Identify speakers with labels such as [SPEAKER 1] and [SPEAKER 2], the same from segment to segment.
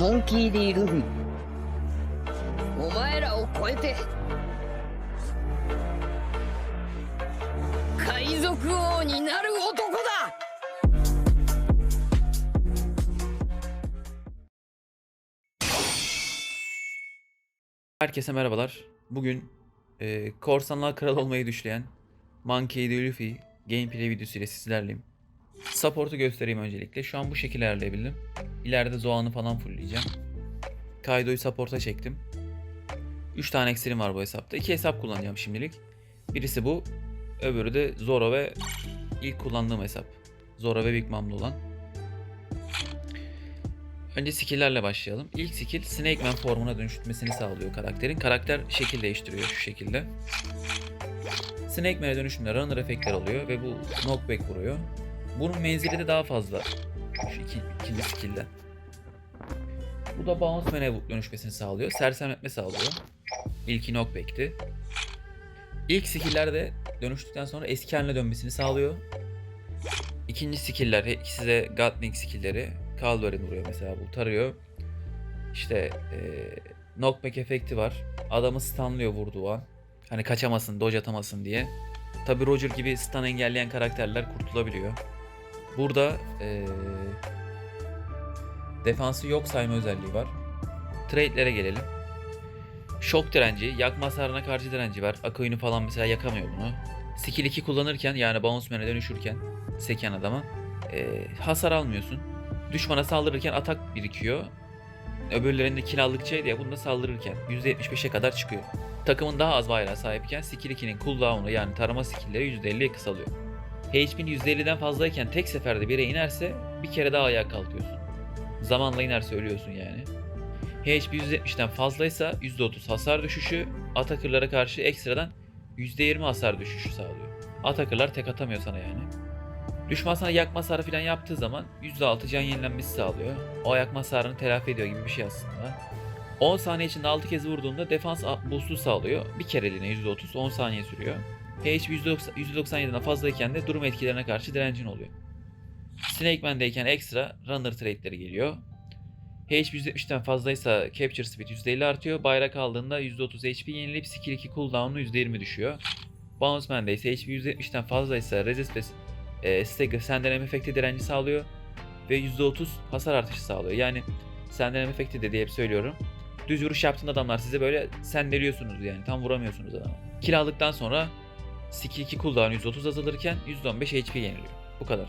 [SPEAKER 1] モンキー・ディ・ルフィお前らを超えて海賊王になる男だ
[SPEAKER 2] Herkese merhabalar. Bugün e, korsanlar kral olmayı düşleyen Monkey D. Luffy gameplay videosu ile sizlerleyim. Support'u göstereyim öncelikle. Şu an bu şekilde ayarlayabildim. İleride Zoan'ı falan fullleyeceğim. Kaido'yu support'a çektim. 3 tane eksilim var bu hesapta. 2 hesap kullanacağım şimdilik. Birisi bu. Öbürü de Zoro ve ilk kullandığım hesap. Zoro ve Big Mom'da olan. Önce skill'lerle başlayalım. İlk skill Snake Man formuna dönüştürmesini sağlıyor karakterin. Karakter şekil değiştiriyor şu şekilde. Snake Man'e dönüşümde runner efektler oluyor ve bu knockback vuruyor. Bunun menzili de daha fazla. Şu iki, ikinci skill'den. Bu da Bounce Man'e dönüşmesini sağlıyor. Sersemletme sağlıyor. İlki knockback'ti. İlk skill'ler de dönüştükten sonra eski haline dönmesini sağlıyor. İkinci skill'ler, ikisi de Gatling skill'leri. Calvary vuruyor mesela bu tarıyor. İşte eee knockback efekti var. Adamı stunlıyor vurduğu an. Hani kaçamasın, dodge atamasın diye. Tabi Roger gibi stun engelleyen karakterler kurtulabiliyor. Burada eee defansı yok sayma özelliği var. Trade'lere gelelim. Şok direnci, yakma hasarına karşı direnci var. Akoyunu falan mesela yakamıyor bunu. Skill 2 kullanırken yani Bounce Man'e dönüşürken seken adama eee, hasar almıyorsun. Düşmana saldırırken atak birikiyor. Öbürlerinde kill aldıkça ya bunda saldırırken %75'e kadar çıkıyor. Takımın daha az bayrağı sahipken skill 2'nin cooldown'u yani tarama skill'leri %50'ye kısalıyor. HP'nin %50'den fazlayken tek seferde bire inerse bir kere daha ayağa kalkıyorsun. Zamanla inerse ölüyorsun yani. HP %70'den fazlaysa %30 hasar düşüşü, atakırlara karşı ekstradan %20 hasar düşüşü sağlıyor. Atakırlar tek atamıyor sana yani. Düşman sana yakma hasarı falan yaptığı zaman %6 can yenilenmesi sağlıyor. O yakma hasarını telafi ediyor gibi bir şey aslında. 10 saniye içinde 6 kez vurduğunda defans boost'u sağlıyor. Bir kereliğine %30, 10 saniye sürüyor. HP %90 %97'den fazlayken de durum etkilerine karşı direncin oluyor. Snake Man'deyken ekstra runner trade'leri geliyor. HP %70'den fazlaysa Capture Speed %50 artıyor. Bayrak aldığında %30 HP yenileyip skill 2 cooldown'u %20 düşüyor. Bounce Man'de ise HP %70'den fazlaysa Resist ve e, Stagger sendeleme efekti direnci sağlıyor ve %30 hasar artışı sağlıyor. Yani sendeleme efekti de diye hep söylüyorum. Düz vuruş yaptığında adamlar size böyle sendeliyorsunuz yani tam vuramıyorsunuz adamı. Kill sonra skill 2 cooldown %30 azalırken %15 HP yeniliyor. Bu kadar.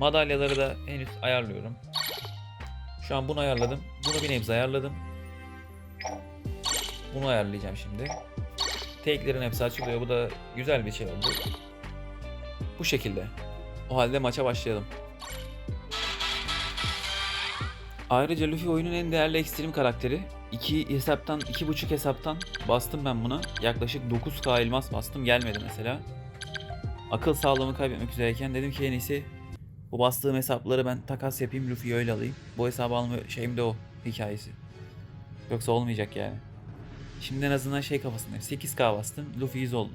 [SPEAKER 2] Madalyaları da henüz ayarlıyorum. Şu an bunu ayarladım. Bunu bir nebze ayarladım. Bunu ayarlayacağım şimdi. Take'lerin hepsi açılıyor. Bu da güzel bir şey oldu. Bu şekilde. O halde maça başlayalım. Ayrıca Luffy oyunun en değerli ekstrem karakteri. İki hesaptan, iki buçuk hesaptan bastım ben buna. Yaklaşık 9k elmas bastım gelmedi mesela. Akıl sağlığımı kaybetmek üzereyken dedim ki en iyisi bu bastığım hesapları ben takas yapayım Luffy'yi öyle alayım. Bu hesabı alma şeyim de o hikayesi. Yoksa olmayacak yani. Şimdi en azından şey kafasındayım. 8k bastım Luffy 100 oldu.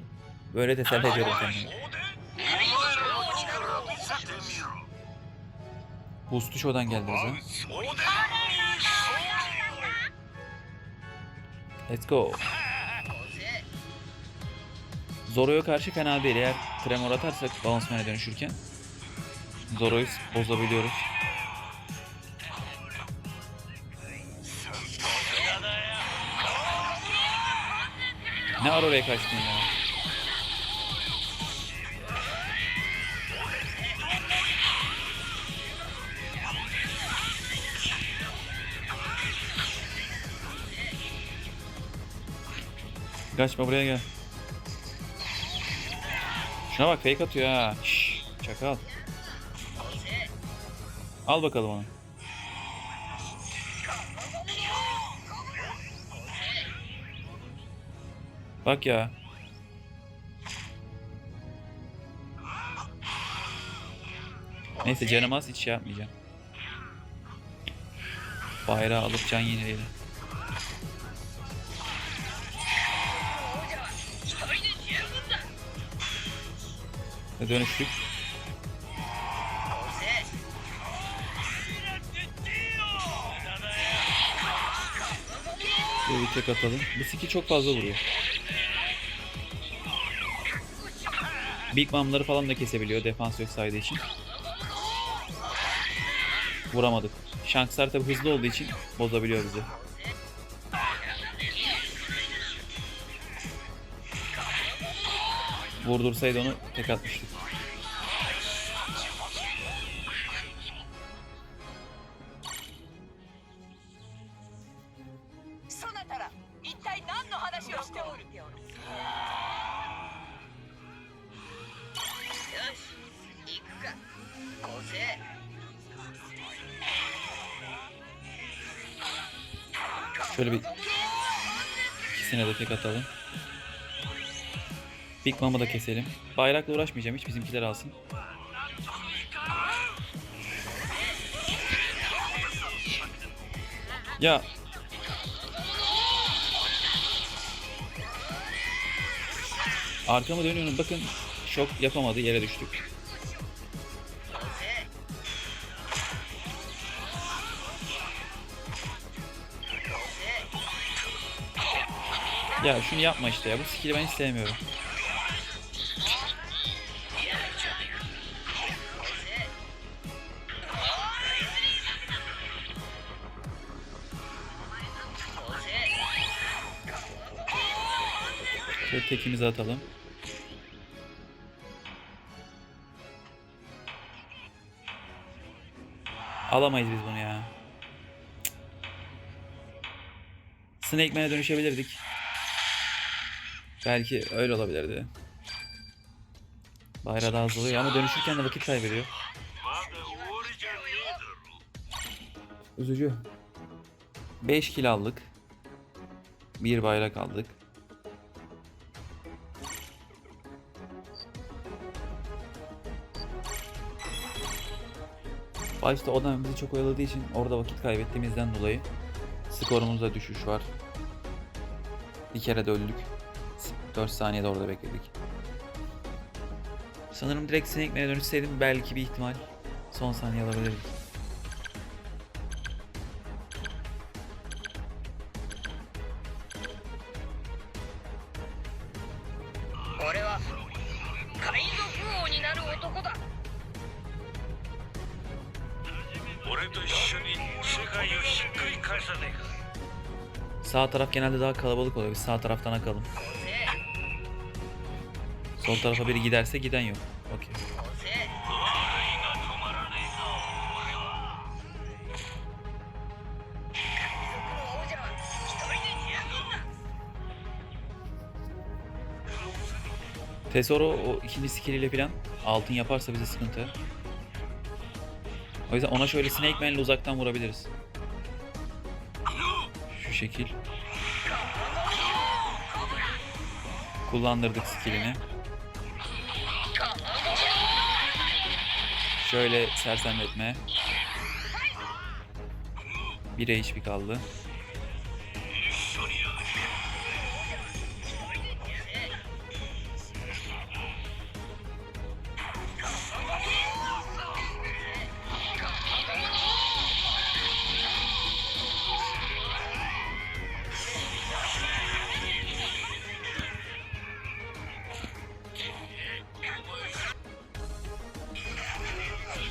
[SPEAKER 2] Böyle teselli ediyorum kendimi. Boost'u şuradan geldi o Let's go. Zoro'ya karşı fena değil. Eğer tremor atarsak Bounce Man'e dönüşürken Zoro'yu bozabiliyoruz. Ne ara oraya kaçtın ya? Kaçma buraya gel. Şuna bak fake atıyor ha. Şşş, çakal. Al bakalım onu. Bak ya. Neyse canım az hiç şey yapmayacağım. Bayrağı alıp can yenileyelim. Dönüştük. Bir tek atalım. Bu skill çok fazla vuruyor. Big Mom'ları falan da kesebiliyor defans yok saydığı için. Vuramadık. Shankslar tabi hızlı olduğu için bozabiliyor bizi. vurdursaydı onu tek atmıştık. Şöyle bir ikisine de tek atalım. Big Mom'u da keselim. Bayrakla uğraşmayacağım hiç bizimkiler alsın. Ya Arkamı dönüyorum bakın şok yapamadı yere düştük. Ya şunu yapma işte ya bu skill'i ben hiç sevmiyorum. Şöyle tekimizi atalım. Alamayız biz bunu ya. Snake Man'e dönüşebilirdik. Belki öyle olabilirdi. Bayrağı da azalıyor ama dönüşürken de vakit kaybediyor. Üzücü. 5 kill aldık. Bir bayrak aldık. Başta o da bizi çok oyaladığı için orada vakit kaybettiğimizden dolayı skorumuzda düşüş var. Bir kere de öldük. 4 saniyede orada bekledik. Sanırım direkt Man'e dönüşseydim belki bir ihtimal son saniye alabilirdik.
[SPEAKER 1] 俺
[SPEAKER 2] Sağ taraf genelde daha kalabalık oluyor. Biz sağ taraftan akalım. Sol tarafa biri giderse giden yok. Okey. Tesoro o ikinci skilliyle falan altın yaparsa bize sıkıntı. O yüzden ona şöyle Snake Man'le uzaktan vurabiliriz. Şu şekil. Kullandırdık skillini. Şöyle sersemletme. 1 HP kaldı.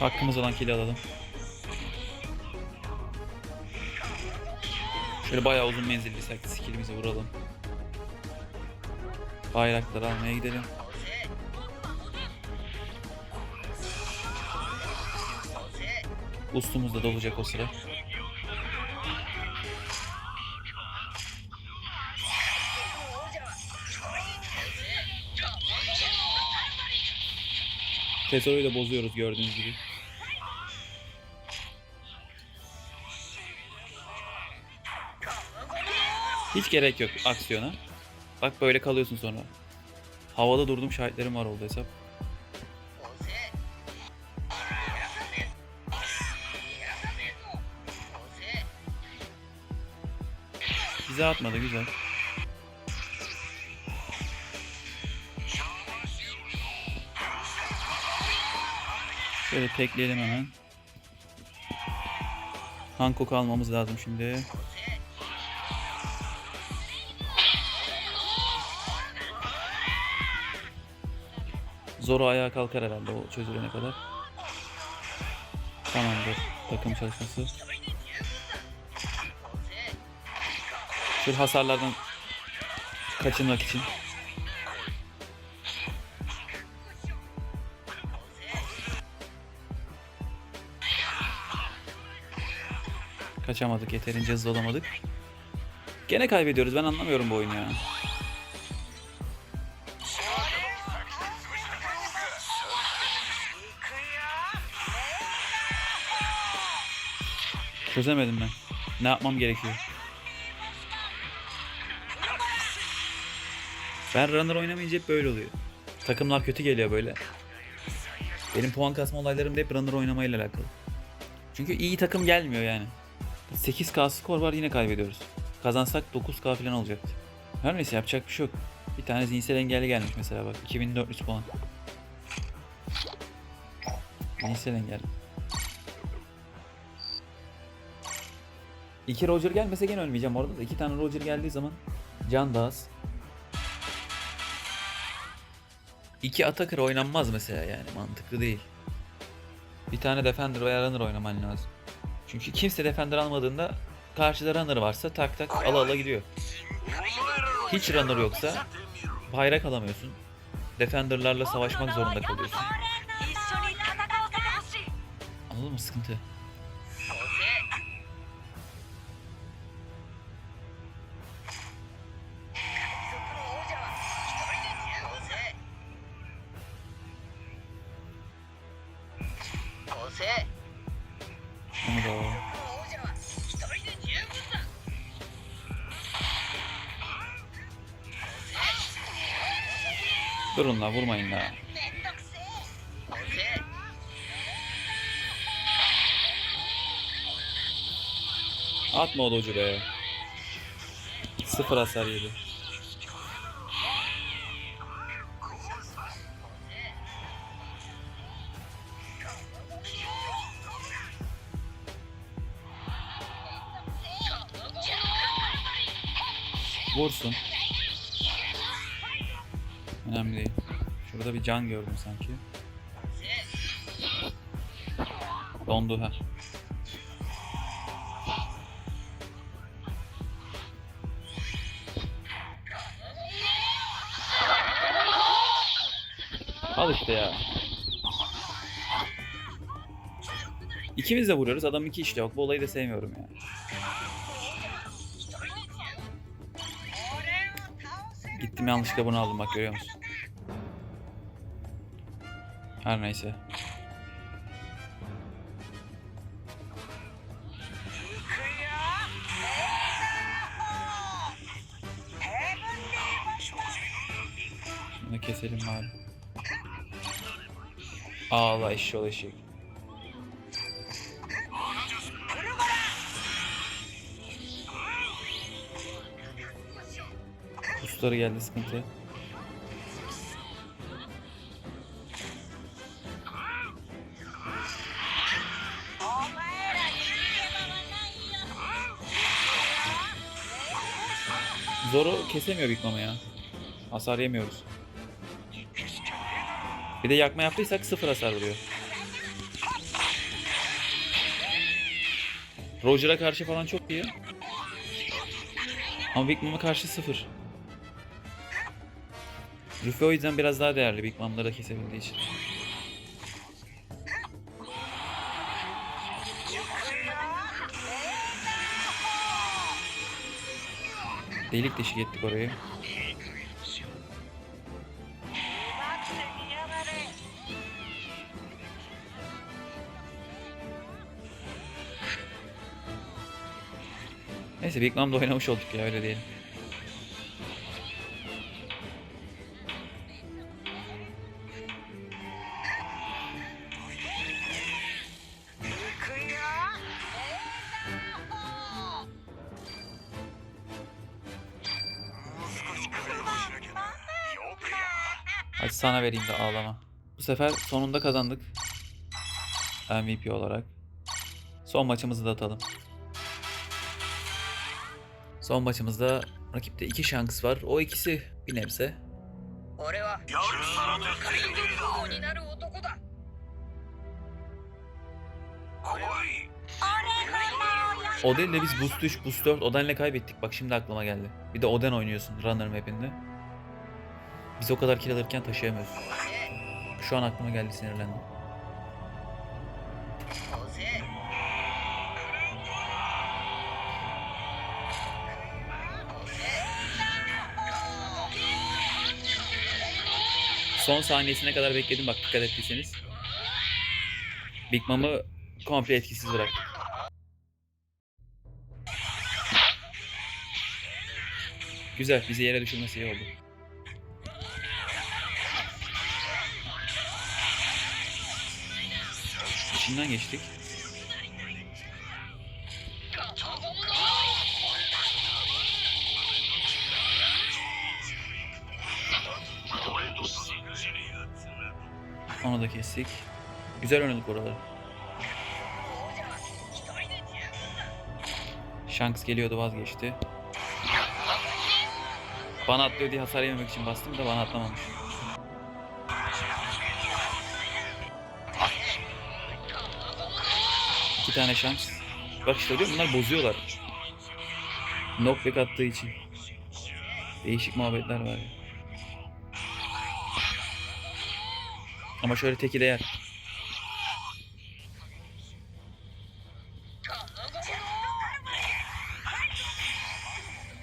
[SPEAKER 2] Hakkımız olan kili alalım. Şöyle bayağı uzun menzilli skillimizi vuralım. Bayrakları almaya gidelim. Ustumuz da dolacak o sıra. Tesoro'yu da bozuyoruz gördüğünüz gibi. Hiç gerek yok aksiyona. Bak böyle kalıyorsun sonra. Havada durdum şahitlerim var oldu hesap. Bize atmadı güzel. Şöyle tekleyelim hemen. Hancock almamız lazım şimdi. Zoro ayağa kalkar herhalde o çözülene kadar. Tamamdır. Takım çalışması. Şu hasarlardan kaçınmak için. Kaçamadık yeterince hızlı olamadık. Gene kaybediyoruz ben anlamıyorum bu oyunu ya. Çözemedim ben. Ne yapmam gerekiyor? Ben runner oynamayınca hep böyle oluyor. Takımlar kötü geliyor böyle. Benim puan kasma olaylarım da hep runner oynamayla alakalı. Çünkü iyi takım gelmiyor yani. 8k skor var yine kaybediyoruz. Kazansak 9k falan olacaktı. Her neyse yapacak bir şey yok. Bir tane zihinsel engelli gelmiş mesela bak. 2400 puan. Zihinsel engel. İki Roger gelmese gene ölmeyeceğim orada da. İki tane Roger geldiği zaman can daha az. İki Atakır oynanmaz mesela yani mantıklı değil. Bir tane Defender veya Runner oynaman lazım. Çünkü kimse Defender almadığında karşıda Runner varsa tak tak ala ala gidiyor. Hiç Runner yoksa bayrak alamıyorsun. Defender'larla savaşmak zorunda kalıyorsun. Anladın mı sıkıntı? Onu da alalım. Durun la vurmayın la. Atma o be. Sıfır hasar. Vursun. Önemli değil. Şurada bir can gördüm sanki. Dondu ha. Al işte ya. İkimiz de vuruyoruz. Adam iki işte yok. Bu olayı da sevmiyorum yani. Gittim yanlışlıkla bunu aldım bak görüyor musun? Her neyse. Bunu keselim bari. Ağla eşşoğlu eşek. Pusları geldi sıkıntı. Zoru kesemiyor Big Mama ya. Hasar yemiyoruz. Bir de yakma yaptıysak sıfır hasar vuruyor. Roger'a karşı falan çok iyi. Ama Mom'a karşı sıfır. Ruffy o yüzden biraz daha değerli Big Mom'ları da kesebildiği için. Delik deşik ettik orayı. Neyse Big Mom'da oynamış olduk ya öyle diyelim. sana vereyim de ağlama. Bu sefer sonunda kazandık. MVP olarak. Son maçımızı da atalım. Son maçımızda rakipte iki şans var. O ikisi bir nebze. Oden'le biz boost 3, boost 4, Oden'le kaybettik. Bak şimdi aklıma geldi. Bir de Oden oynuyorsun runner map'inde. Biz o kadar kill alırken taşıyamıyoruz. Şu an aklıma geldi sinirlendim. Son saniyesine kadar bekledim bak dikkat ettiyseniz. Big Mom'u komple etkisiz bıraktım. Güzel, bizi yere düşürmesi iyi oldu. İçinden geçtik. Onu da kestik. Güzel oynadık oraları. Shanks geliyordu vazgeçti. Bana atlıyor diye hasar yememek için bastım da bana atlamamış. İki tane Shanks. Bak işte diyorum bunlar bozuyorlar. Knockback attığı için. Değişik muhabbetler var ya. Ama şöyle teki de yer.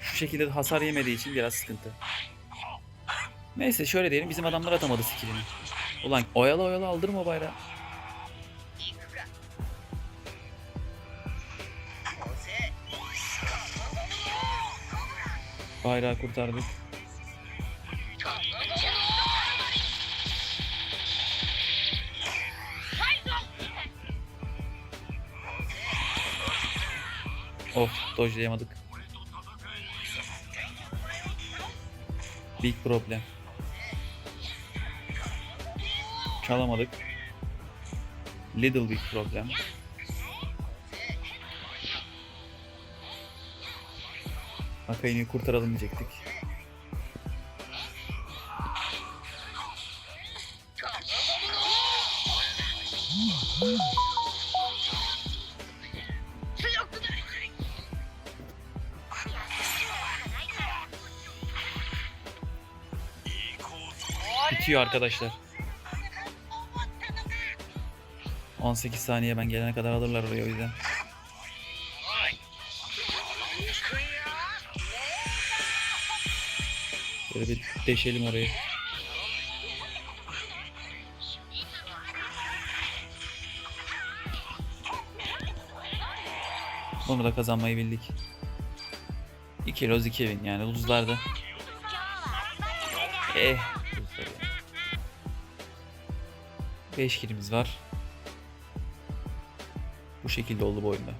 [SPEAKER 2] Şu şekilde hasar yemediği için biraz sıkıntı. Neyse şöyle diyelim bizim adamlar atamadı skillini. Ulan oyala oyala aldırma bayrağı. Bayrağı kurtardık. Of dodge'layamadık. Big problem. Çalamadık. Little big problem. Akai'ni kurtaralım diyecektik. Bitiyor arkadaşlar. 18 saniye ben gelene kadar alırlar orayı o yüzden. Böyle bir deşelim orayı. Bunu da kazanmayı bildik. 2 loz 2 win yani luzlarda. Eh. 5 kilimiz var. Bu şekilde oldu bu oyunda.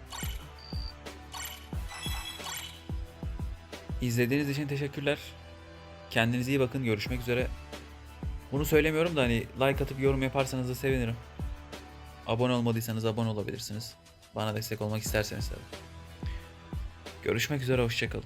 [SPEAKER 2] İzlediğiniz için teşekkürler. Kendinize iyi bakın. Görüşmek üzere. Bunu söylemiyorum da hani like atıp yorum yaparsanız da sevinirim. Abone olmadıysanız abone olabilirsiniz. Bana destek olmak isterseniz tabii. Görüşmek üzere. Hoşçakalın.